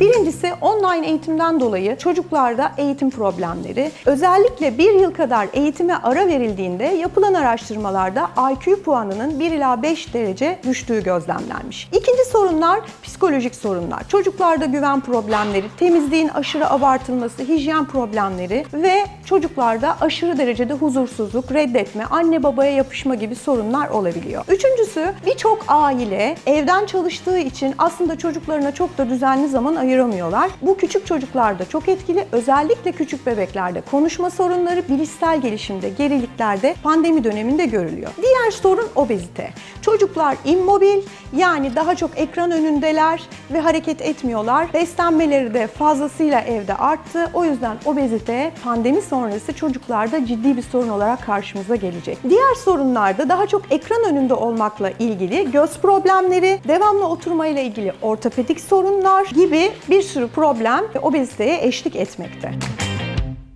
Birincisi online eğitimden dolayı çocuklarda eğitim problemleri. Özellikle bir yıl kadar eğitime ara verildiğinde yapılan araştırmalarda IQ puanının 1 ila 5 derece düştüğü gözlemlenmiş. İkinci sorunlar psikolojik sorunlar. Çocuklarda güven problemleri, temizliğin aşırı abartılması, hijyen problemleri ve çocuklarda aşırı derecede huzursuzluk, reddetme, anne babaya yapışma gibi sorunlar olabiliyor. Üçüncüsü birçok aile evden çalıştığı için aslında çocuklarına çok da düzenli zaman ayıramıyorlar. Bu küçük çocuklarda çok etkili. Özellikle küçük bebeklerde konuşma sorunları, bilişsel gelişimde, geriliklerde pandemi döneminde görülüyor. Diğer sorun obezite. Çocuklar immobil yani daha çok ekran önündeler ve hareket etmiyorlar. Beslenmeleri de fazlasıyla evde arttı. O yüzden obezite pandemi sonrası çocuklarda ciddi bir sorun olarak karşımıza gelecek. Diğer sorunlarda daha çok ekran önünde olmakla ilgili göz problemleri, devamlı oturmayla ilgili ortopedik sorunlar gibi bir sürü problem obeziteye eşlik etmekte.